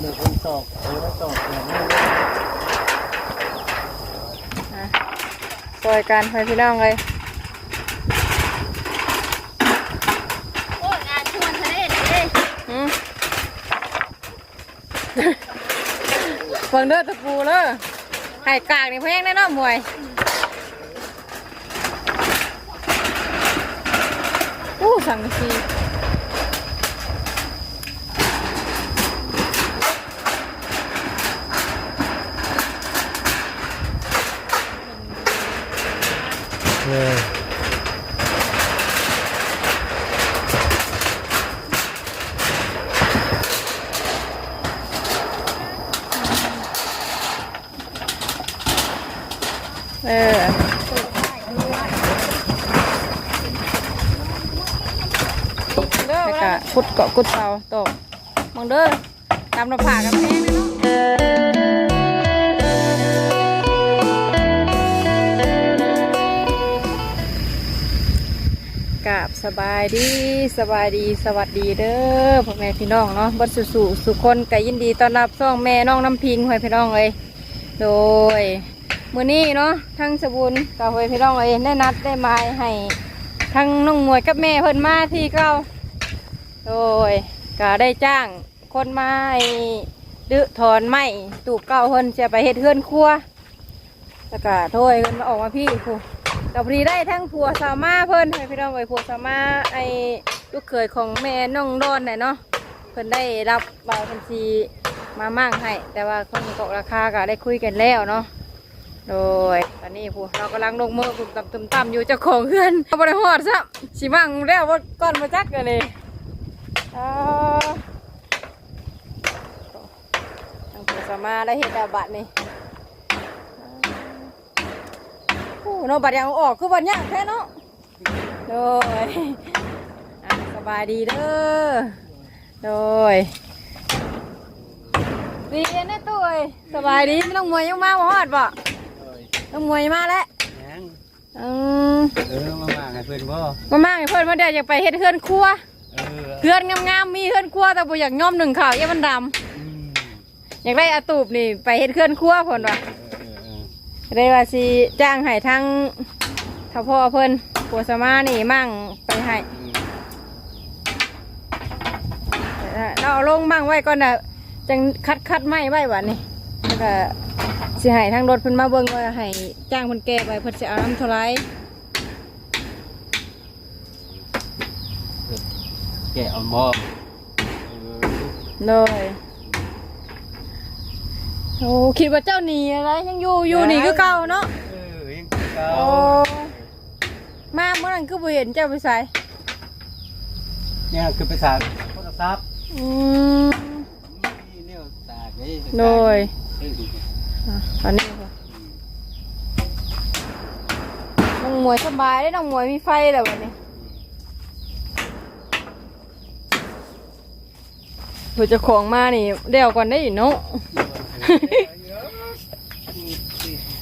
เดี๋ยวคนตอกเออแล้วตอกแบบนี้อะซอยกันไปพี่น้องเลยโอ้ยงานชวนทะเลเด้หืมเบิ่งเด้อตะปูเด้อไข่กากนี่แพงแน่เนอนมวยอู้สั่งซี เออ เออแล้วก็ กุดเกาะกุดาตะมองเด้อตามเราผ่ากันแพงเนาะกาบสบายดีสบายดีสวัสดีเด้อพ่อแม่พี่น้องเนาะบัดสุสุสุคนก็ยินดีต้อนรับซ่องแม่น้องน้ำพิงให้พี่น้องเลยโดยมือนี้เนาะทั้งสบุญกับให้พี่น้องเองได้นัดได้มาให้ทั้งน้องมวยกับแม่เพิ่นมาที่เก้า โดยก็ได้จ้างคนไม้ดื้อถอนไม้ตูบเก้าเพิ่นจะไปเฮ็ดเฮือนครัวแล้วก็โทยเพิ่นมาออกมาพี่ครูกับพอดีได้ทั้งผัวสามาเพิ่นให้พี่น้องไว้ผัวสามาไอ้ลูกเขยของแม่น้องดอนน่ะเนาะเพิ่นได้รับใบบัญชีมามั่งให้ แต่ว่าคนตกราคาก็ได้คุยกันแล้วเนาะโดยตอนนี้ผู้เรากำลังลงมือตุ่มต่ำตุ่มต่ำอยู่เจ้าของเพื่อนเอาไปหอดซะสิมั่งแล้วว่าก้อนมาจักกันเลย อ่าทางผู้สามารถได้เห็นดาบัตรนี่โอ้เนาะบัตรยังเอาออกคือบัตรยากแค่เนาะโดยอะสบายดีเด้อโดยดีนะตุ้ยสบายดีไม่ต้องมวยยังมาบ่ฮอดบ่เอ้ยต้องมวยมาแล้วยังอืมเออมามาให้เพื่อนบ่มามาให้เพิ่นมาเดี๋ยวอยากไปเฮ็ดเฮือนครัว เออเฮือนงามๆมีเฮือนครัวแต่บ่อยากย่อมหนึ่งข้าวอย่ามันดำอืมอยากได้อาตูบนี่ไปเฮ็ดเฮือนครัวเพิ่นว่าเออเออได้ว่าสิจ้างให้ทั้งถ้าพ่อเพิ่นปัวสมานี่มั่งไปให้อืมเราเอาลงมั่งไว้ก่อนน่ะจังคัดคัดไม้ไว้บัดนี้แล้วก็สิให้ทางรถเพิ่นมาเบิ่งว่าให้จ้างเพิ่นแก้ไปเพิ่นสิเอาน้ำเท่าไหร่ แกะเอาบ่เออเลยโอ้คิดว่าเจ้าหนีอะไรยังอยู่อยู่หนีคือเก่าเนาะเออยังเก่าโอ้มาเมื่อนั้นคือบ่เห็นเจ้าไปใส่เนี่ยคือไปสากโทรศัพท์อืมนี่เนี่ยสากนี่โดยเอออะตอนนี้ค่ะน้องหมวยสบายได้น้องหมวยมีไฟแล้ววันนี้ เพื่อเจะของมานี่เดี๋ยวก่อนได้อยู่เนาะ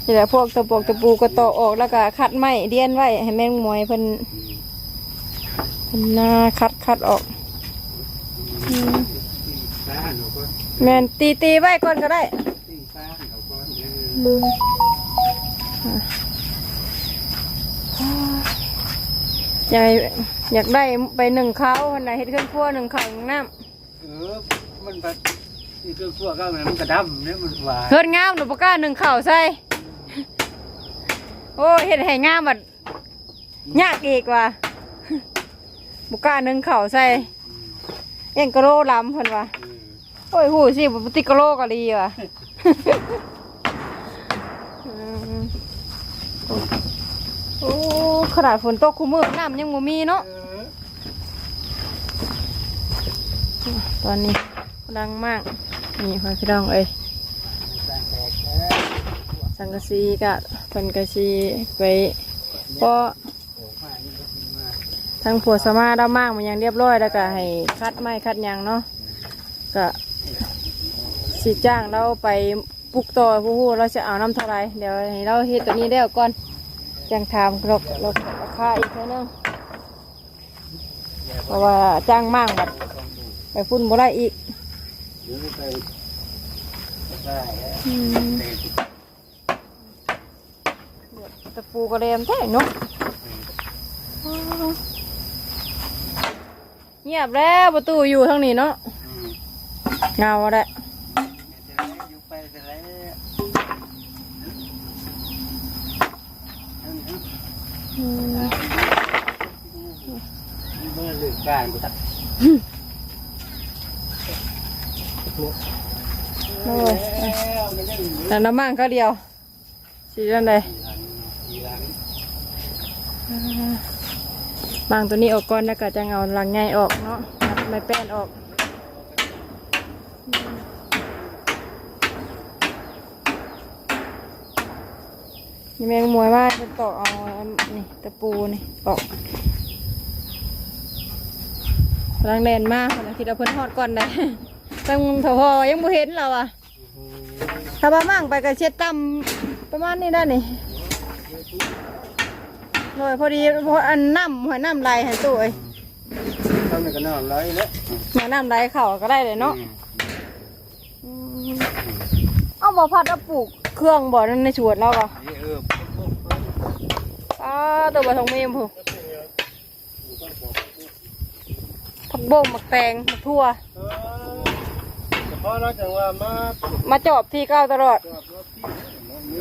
นี่แหละพวกตะปกตะปูก็ตอกออกแล้วก็คัดไม้เดียนไว้ให้แมงมวยเพิ่นเพิ่นหน้าคัดคัดออกอืมซ่านเอาก่อนแมนตีตีไว้ก่อนก็ได้ตีซ่อยากอยากได้ไปหนึ่งเขาวันไหนเฮ็ดเครื่องครัวหนึ่งเขาหนึ่งน้ำ เออมันแบบนี่คือพวกก็มันกระดำเนี่ยมันหวานเฮ็ดงามหนูปกล้าหนึ่งเข่าใส่ โอ้เฮ็ดให้งามบัดยากอีกว่ะปกล้าหนึ่งเข่าใส่เอ็งกะโลลำเพิ่นว่ะเออโอ้ยหูสิบุติกะโลกะลีว่ะ อืมโอ้ขนาดฝนตกคู่มือน้ำยังบ่มีเนาะ เออ ตอนนี้กำลังมาก นี่พ่อพี่น้องเอ้ยสังกะสีกะเพิ่นกะสีไปเพราะทางผัวสมาได้มากมันยังเรียบร้อยแล้วก็ให้คัดไม้คัดยางเนาะก็สิจ้างเราไปปลูกต่อผู้ฮู้เราจะเอาน้ำเท่าไรเดี๋ยวให้เราเฮ็ดตัวนี้แล้ก่อนจังถามเราเราราคาอีกเท่านึงเพราะว่าจ้างมากแบบ ไปฟุ้นบ่ได้อีกเดี๋ยวไปได้แล้วอืมตะปูกระเรียมแท้เนาะเงียบแล้วประตูอยู่ทางนี้เนาะเงาแล้วอืมเมื่อลืมการกูตัด โอ้ยแต่น้ำมันก็เดียวสีนั่นเลยอีหลังบางตัวนี้ออกก่อนแล้วก็จะเอาลังไงออกเนาะไม่แป้นออกนี่แมงมวยว่าจะตอกเอานี่ตะปูนี่ออกกำลังแดนมากคิดเอาเพิ่นทอดก่อนได้ ตั้งทพอยังบ่เห็นเราอะถ้าบ้ามั่งไปกับเช็ดตั้มประมาณนี้ได้นี่โดยพอดีพออันน้ำหอยน้ำลายให้ตู้เอ้ยทำในกันนอนไรแล้วหอยน้ำลายเข่าก็ได้เลยเนาะอืมเอาบ่พัดเอาปลูกเครื่องบ่นั่นในสวนเราก็นี่เอออ้าตัวบ่ทองเมมผู้ผักบ่งหมักแตงหมักทั่วเฉ พาะเราจังว่ามามาจอบที่เก้าตลอดจอดรถที่มี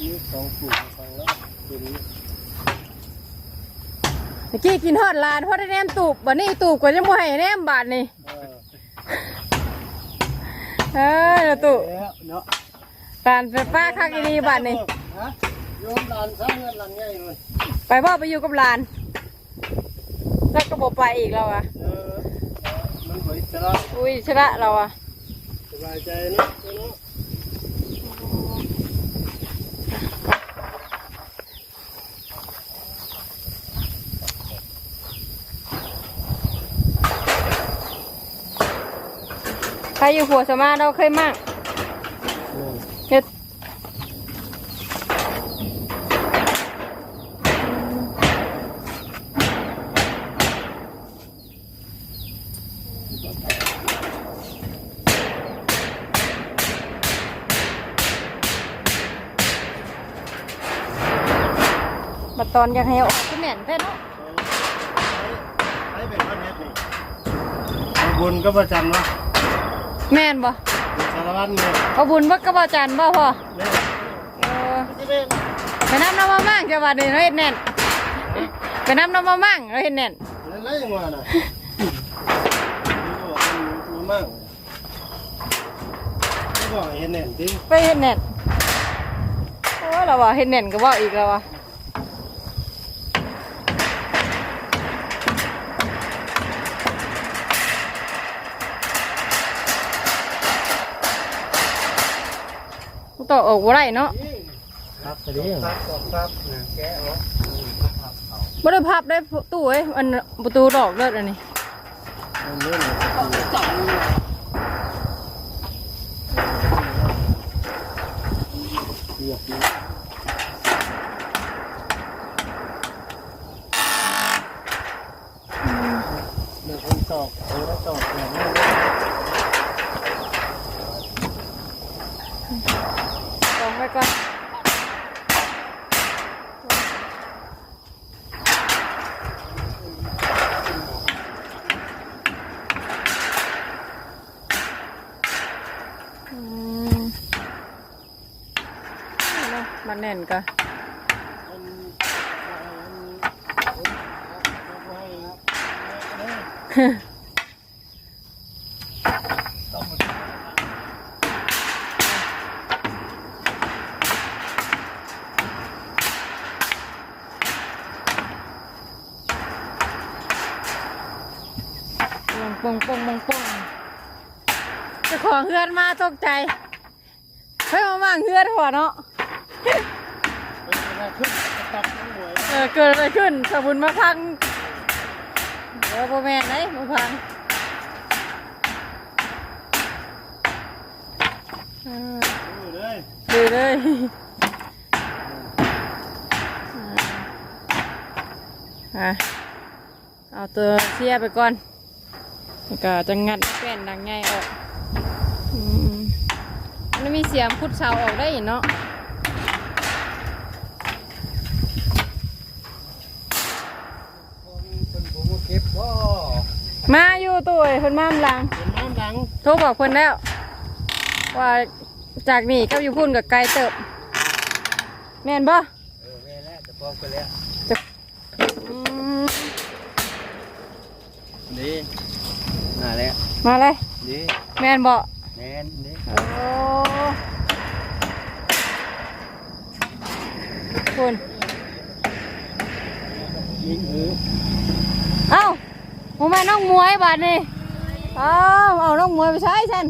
มีสองฝูงฟังแล้วตัวนี้เมื่อกี้กินฮอดลานเพราะได้แนมตูบบัดนี้ตูบก็ยังบ่ให้แนมบาทนี่เออเอ้ยเดี๋ยวตูแล้วเนานไฟฟ้าคักอีนีบาทนี่โยมหลานสร้างเงินหลังใหญ่เลยไปพ่อไปอยู่กับลาน แล้วก็บอกไปอีกเราอะอุ้ยชนะเราอะ บายใจเนาะเนาะใครอยู่หัวสมาเราเคยมั่ง บัดตอนอยากให้เอาออกก็แม่นแท้เนาะให้เป็นพันเมตรนี่บุญก็ประจันวะแม่นบ่สารวัตรเนี่ยเอาบุญบ่กระบาจันบ่พ่อเนี่ยเออที่เป็นไปน้ำน้ำมามั่งจะบาดนี้เราเฮ็ดแน่นไปน้ำน้ำมามั่งเราเฮ็ดแน่นอะไรอย่างวะน่ะมันมากไม่บอกเห็นแน่นจริงไปเฮ็ดแน่นโอ้ยเราว่าเฮ็ดแน่นก็ว่าอีกแล้วว่ะ ต่อออกบ่ได้เนาะครับสวัสดีครับครับแกะเหรอบ่ได้พับได้ตู้เอ้ยอันประตูดอกเลิศอันนี้มันเล่นเรียบร้อยเดี๋ยวผมตอกเอาแล้วตอกอย่างนี้ ลองไว้ก่อนอืมเอาเนาะ มันแน่นก็ปงปงปงปงเจะของเฮือนมาตกใจเฮ้ยมามั่งเฮือนหัวเนาะ เออเกิดอะไรขึ้นสมุนมาพังเดี๋ยวโบแมนไหนมาพังเออดูเลยอะเอาตัวเสียไปก่อนแล้วก็จะงัดแป้นดังไงออกอืมมีเสียงพุดเสาออกได้เนาะ เป็นผมเก็บบ่ มาอยู่ตัวเอ้ยเพิ่นมาอำลังเป็นน้ำดังโทรบอกเพิ่นแล้ว ว่าจากนี่ก็อยู่พุ่นกับไกลเติบ แม่นบ่เออแม่แล้วจะพร้อมกันแล้วอืมดีมาแล้วมาเลย ดีแม่นบ่แน่นดีโอ้คุณยิงเออเอ้า ผมมาน้องมวยบาดนี่เอ้าวเอาน้องมวยไปใช้ฉัน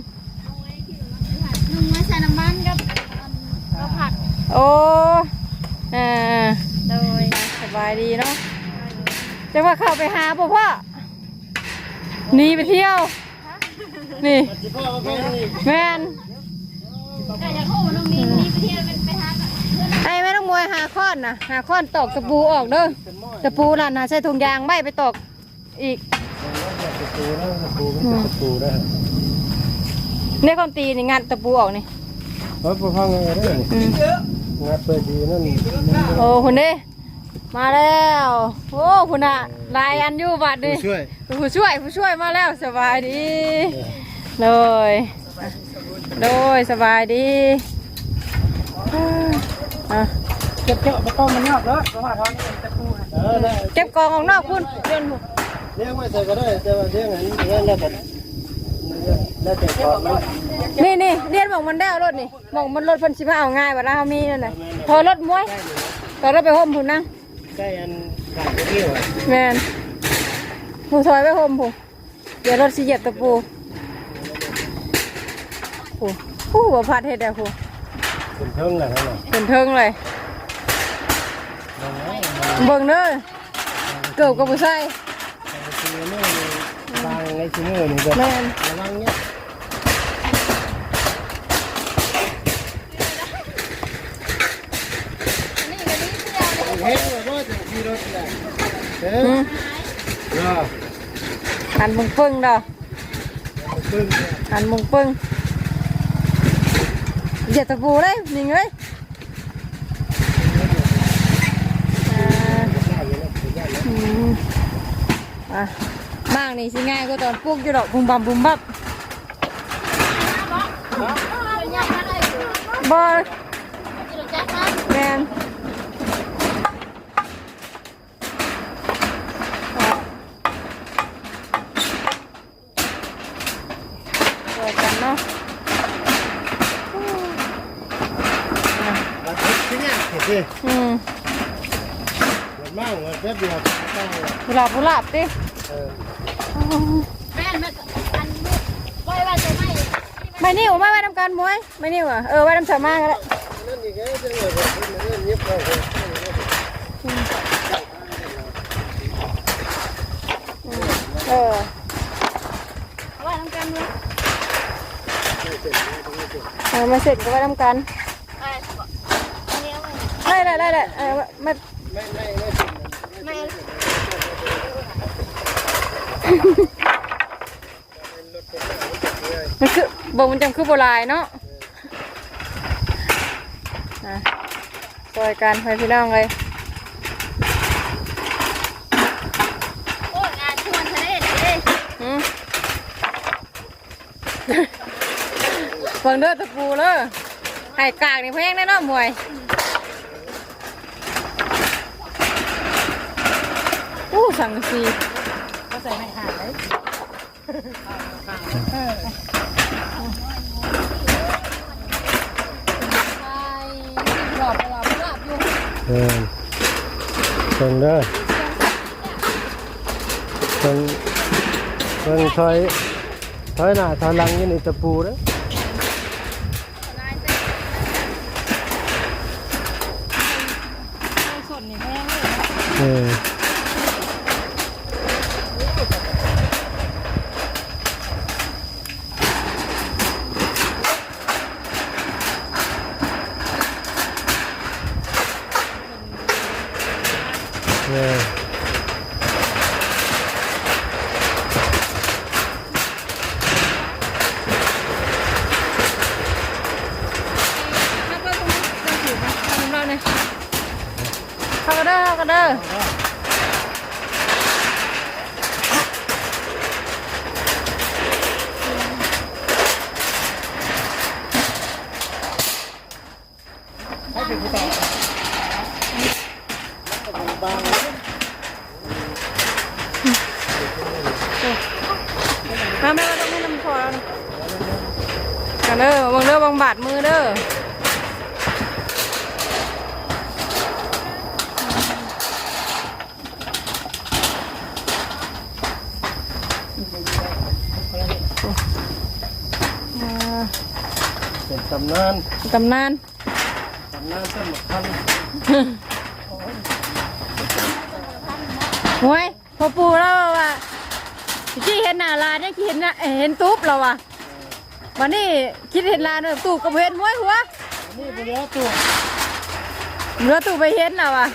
นุ่มมาใส่น้ำมันกับข้าวผัดโอ้เออโดยสบายดีเนาะจะว่าเข้าไปหาพ่อพ่อหนีไปเที่ยว นี่ปฏิพ่อก็นี่แม่นแต่อยากโอ้น้องนี่นี่ไปเที่ยวเป็นไปหากับเพื่อนไอ้แม่น้องมวยหาค้อนนะหาค้อนตอกตะปูออกเด้อเป็นหม้อตะปูนั่นนะใช้ถุงยางใบไปตอกอีก ตะปูนะตะปูมันจะตะปูได้เนี่ยความตีนี่งานตะปูออกนี่เพราะพวกเขาไงได้นี่อืมงานเปิดดีนั่นโอ้คุณเด้มาแล้วโอ้คุณอะลายอันอยู่บัดดิช่วยผู้ช่วยผู้ช่วยมาแล้วสบายดีเลยโดยสบายดีอะเก็บเก็บมาต้มมันยากเลยประมาณนั้นตะปูเออได้เก็บกองออกนอกคุณเดินหมด เลี้ยงไว้ใส่ก็ได้แต่ว่าเลี้ยงอันนี้แล้วแต่แล้วแต่ก่อนนะนี่นี่เรียนบอกมันได้เอารถนี่บอกมันรถเพันสิบห้าเอาง่ายบัดเรามีนั่นน่ะพอรถมวยตอนเราไปห่มผุนนั่งใกล้อันการเที่ยวอะแมนผู้ซอยไปห่มผุเดี๋ยวรถสิเหยียบตะปูผู้ผู้หัวพัดเฮ็ดได้ผู้เป็นเทิงแหละนั่นน่ะเป็นเทิงเลยเบิ่งเด้อเกือบกับผู้ชาย ทีนี้บางในชิ้นนี้นี่ก็แม่น ระวังเนี่ยนี่ก็นี่เที่ยวเลยเห็นว่าจะขี่รถเลยเออือมเนาะหันมึงปึ้งเด้อปึ้งเนี่ยหันมึงปึ้งเหยียบตะปูเลยนิ่งเลยอ่าได้อยู่แล้วได้แล้วอืม อะบ้างนี่สิง่ายก็ตอนปลูกอยู่ดอกบุมบัมบุมบับเป็นยังไงได้อยู่บอที่เราแจ็คมันแมนเปิดกันเนาะมาทุกที่เนี่ยเห็นสิอืมเกิด มากเงินแป๊บเดียวตั้งเลยกุหลาบกุหลาบดิเออแม่นแม่อันนี้ไว้ว่าจะไม่ไม่นิ่วไม่ไว้ทำการมวยไม่นิ่วอะเออไว้ทำสามารถก็ได้นั่นอีกไงจังเลยผมเล่นยิบเลยเออเอาไว้ทำกันเลยเออมาเสร็จก็ไว้ทำการอะไรบอกอันนี้เอาไว้ได้ได้ได้ได้เออมา ไม่ไม่ไม่ แม่ มันคือบ่มันจำคือโบราณเนาะอะปล่อยกันไปพี่น้องเลยโอ้ยงานชวนทะเลเลยหืมเบิ่งเด้อตะปูเลยไข่กากนี่แพงแน่เนอนมวยอู้สั่งสีก็ใส่ไม่ ขาดเลยใช่หลอดหลอดหลอดอยู่เออตรงเด้อตรงตรงถอยถอยหน้าถอยหลังยี่นี่ตะปูเด้อส่วนนี่แพงเลย เออ เข้ากันเด้อเข้ากันเด้อ เป็นตำนานตำนานตำนานสมัครพันหวยพอปูแล้วว่าที่เห็นหน้าลานเนี่ยคิดเห็นหน้าเห็นตุ๊บเราว่ะวันนี้คิดเห็นลานเนี่ยตู่กับเห็นหวยหัวนี่ไปแล้วตัวเรือตู่ไปเห็นเราว่ะ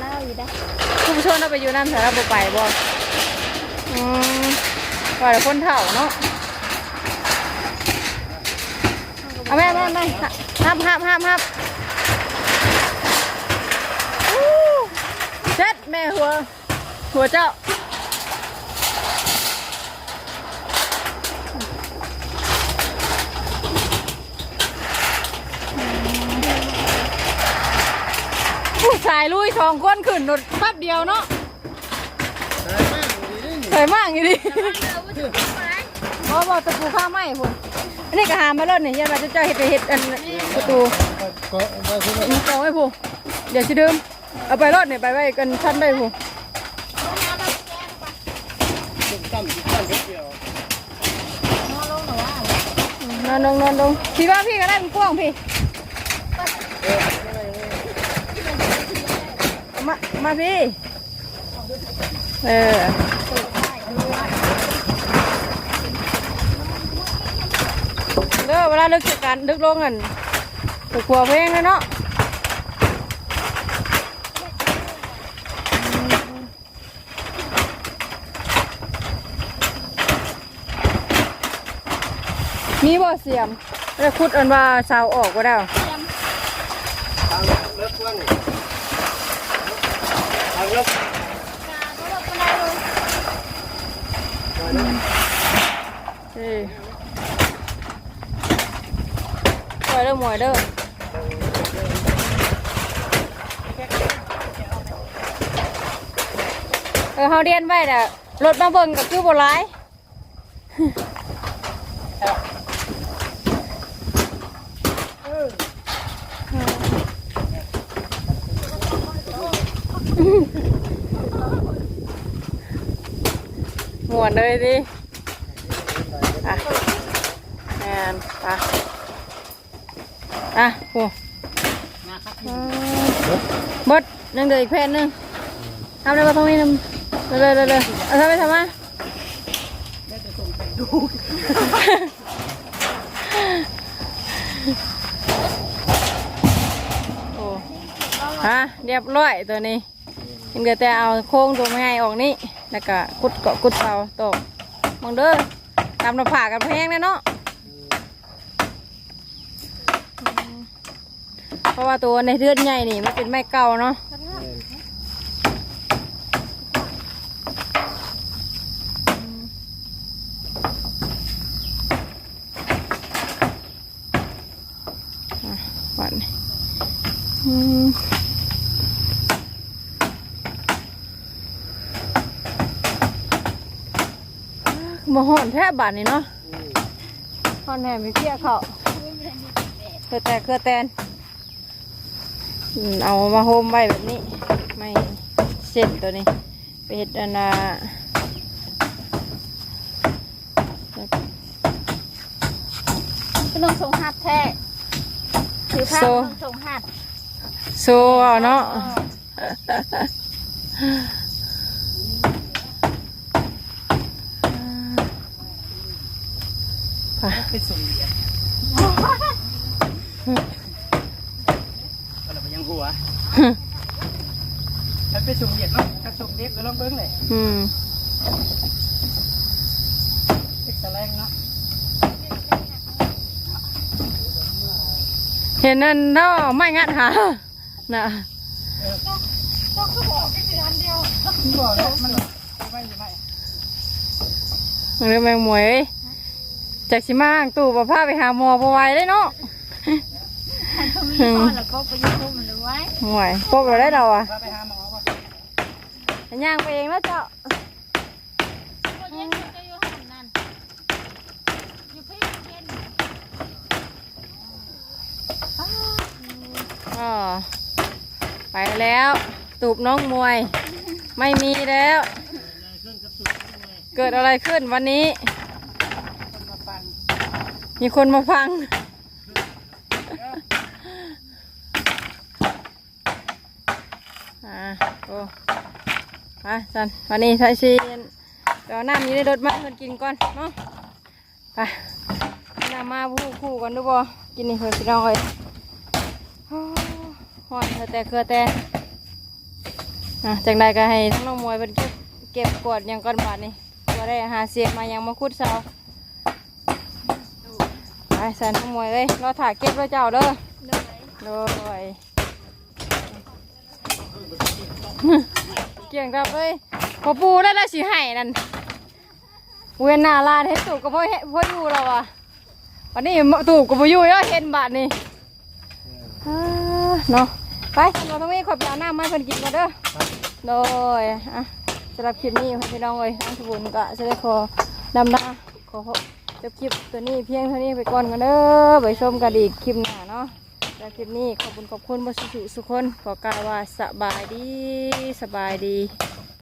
เล่าอยู่ได้คุณผู้ชมเราไปอยู่นั่นแต่เราบ่ไปบ่อืมว่าแต่คนเฒ่าเนาะเอา แม่แม่แม่ห้ามห้ามห้ามห้ามอู้เจ็ดแม่หัว หัวเจ้าผู้ชายลุยสองคนขึ้นรถแป๊บเดียวเนาะได้มากดีนี่สวยมากอยู่ดิบอบอกตะปูข้างไหมพุ่น อันนี้ก็หามาแล้วนี่ยันมาจะเจ้าเห็ดไปเห็ดอันประตูก็ได้ใช่ไหมมีกองไว้พุ่นเดี๋ยวสิเดิมเอาไปรถนี่ไปไว้กันชั้นได้พุ่นตั้นอนลงนอนลงพี่ว่าพี่ก็ได้เป็นพ่วงพี่มามาพี่เออ เด้อเวลาลึกจากการลึกลงกันตะกัวเพลงเลยเนาะมีบ่เสียมแล้วคุดอันว่าเสาออกก็ได้ทางเลิกเพื่อนทางเลิกเออปล่อยเด้อห มวยเด้อเออเฮาเรียนไว้น่ะรถมาเบิ่งก็คือบ่ร้ายหมวนเลยดิอะแอนอะ อะโอ้บดยังเหลืออีกแผ่นหนึงทำเลยมาตรงนี้นึงเลยเลยเลยเอาทำไปทำมาโอ้ฮะเรียบร้อยตัวนี้ยังเหลือแต่เอาโค้งตัวง่ายออกนี่แล้วก็กุดเกาะกุดเสาตกมองเด้อตามหน้าผากกันแพงเลยเนาะ เพราะว่าตัวในเทือนใหญ่นี่มันเป็นไม้เก่าเนาะอะวันนี้อืมมาห่อนแทบบานนี่เนาะห่อนแหมมีเพี้ยเขาเครือแต่เครือแตนอืม เอามาโฮมไว้แบบนี้ ไม่เสร็จตัวนี้ไปเห็ดอันน่ะขนมทรงหัดแท้ถือผ้าขนมทรงหัดโซเอาเนาะไปไปส่งเหรียญอะไรไปยัง หัวแล้วไปส่งเหรียญเนาะถ้าส่งเด็กก็ลองเบิ้งเลยอืมเด็กแสลงเนาะเห็นนั่นเนาะไม่งัดหาน่ะเอบอกแล้วมันไม่ใช่ไหมเรื่องแมงมวยเอ้ยจากสิมาอ่างตู่บ่พาไปหาหมอบ่ไหวเลยเนาะเขามีพ่อแล้วก็ไปยุ่งมันเลย ไว้หวยพวกเราได้เราอะพาไปหาหมอป่ะย่างไปเองแล้วเจ้าคนเย็นจะอยู่ห้องนั้นอยู่พี่เย็นอ๋อไปแล้ว ตูบน้องมวย ไม่มีแล้ว เกิดอะไรขึ้นวันนี้มาฟังมีคนมาฟัง อ่าโอ้ ไปสันวันนี้ใช้ชีเดี๋ยวน้ำอยู่ในรถมาเพิ่นกินก่อนเนาะไปน้ำมาคู่คู่กันดูบ่กินนี่เพิ่นพี่น้องเอ้ยโอ้หอนเธอแต่เคือแต่อะจังใดก็ให้ทั้งน้องมวยเพิ่นเก็บเก็บกวดหยังก้อนบาทนี่ตัวได้หาเสียมายังมาคุดเสาไปสันน้องมวยเอ้ยรอถ่ายเก็บแล้วเจ้าเด้อเลย กี่ยงกับเอ้ยพอปูได้แล้วสิให้นั่นเวียนหน้าลานเห็นตู่ก็พ่อเห็นพ่ออยู่แล้วอะวันนี้ตู่ก็พ่อยู่แล้วเห็นบาทนี่เนาะไปเราต้องมีขอบยาน้ำมาให้เพิ่นกินก่อนเด้อโดยอะสำหรับคลิปนี้พี่น้องเลยทั้งสบุญก็จะได้ขอดำหน้าขอจบคลิปตัวนี้เพียงเท่านี้ไปก่อนกันเด้อไปชมกันอีกคลิปหน้าเนาะ แล้วคลิปนี้ขอบคุณขอบคุณบสุสุสุคนขอกล่าวว่าสบายดีสบายดี